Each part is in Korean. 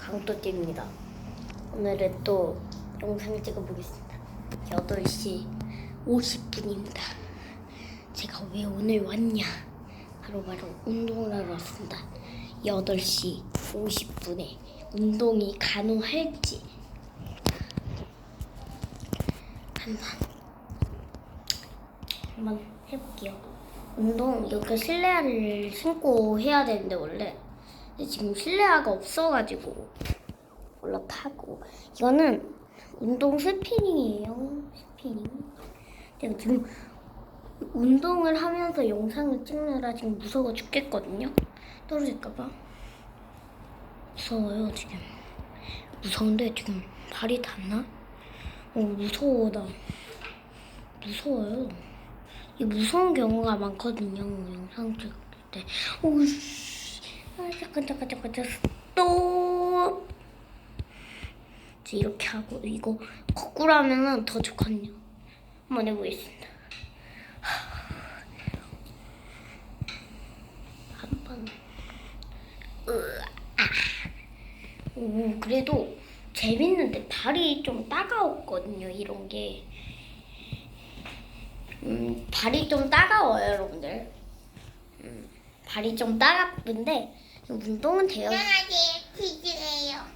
강도띠입니다. 오늘은 또 영상 찍어보겠습니다. 8시 50분입니다. 제가 왜 오늘 왔냐? 바로 바로 운동을 하러 왔습니다. 8시 50분에 운동이 가능할지 한번 한번 해볼게요. 운동 이렇게 실내화를 신고 해야 되는데 원래 지금 실내화가 없어가지고 올라타고 이거는 운동 스피닝이에요. 스피닝. 제가 지금 운동을 하면서 영상을 찍느라 지금 무서워 죽겠거든요. 떨어질까봐 무서워요 지금. 무서운데 지금 발이 닿나? 어 무서워 나. 무서워요. 이 무서운 경우가 많거든요. 영상 찍을 때. 오씨. 아, 잠깐, 잠깐, 잠깐, 잠깐. 이제 이렇게 하고, 이거 거꾸로 하면은 더 좋거든요. 한번 해보겠습니다. 한 번. 오, 그래도 재밌는데 발이 좀 따가웠거든요. 이런 게. 음, 발이 좀 따가워요, 여러분들. 음, 발이 좀 따갑던데 운동은 돼요. 안녕하세요, 치즈예요.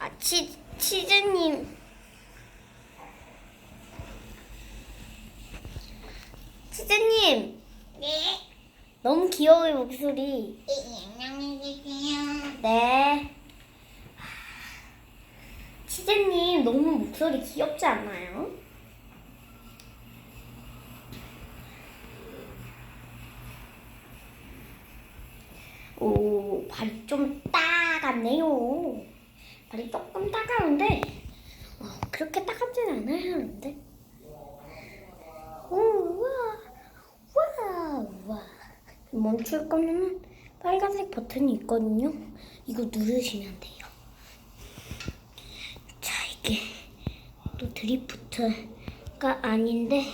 아, 치, 치즈님. 치즈님, 네, 너무 귀여워요, 목소리. 네, 안녕히 계세요. 네. 치즈님, 너무 목소리 귀엽지 않나요? 발이 좀 따갑네요. 발이 조금 따가운데, 어, 그렇게 따갑진 않아요, 여러분들. 오, 와, 와, 와. 멈출 거면 빨간색 버튼이 있거든요. 이거 누르시면 돼요. 자, 이게 또 드리프트가 아닌데,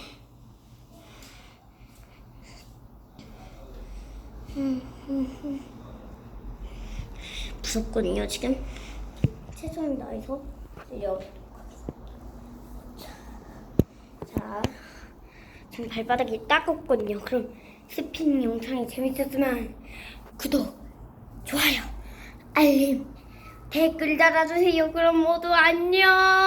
음, 음, 음. 무섭거든요, 지금. 최선을 다해서 하겠습니다. 자, 지금 발바닥이 따갑거든요. 그럼 스피닝 영상이 재밌었으면 구독, 좋아요, 알림, 댓글 달아주세요. 그럼 모두 안녕!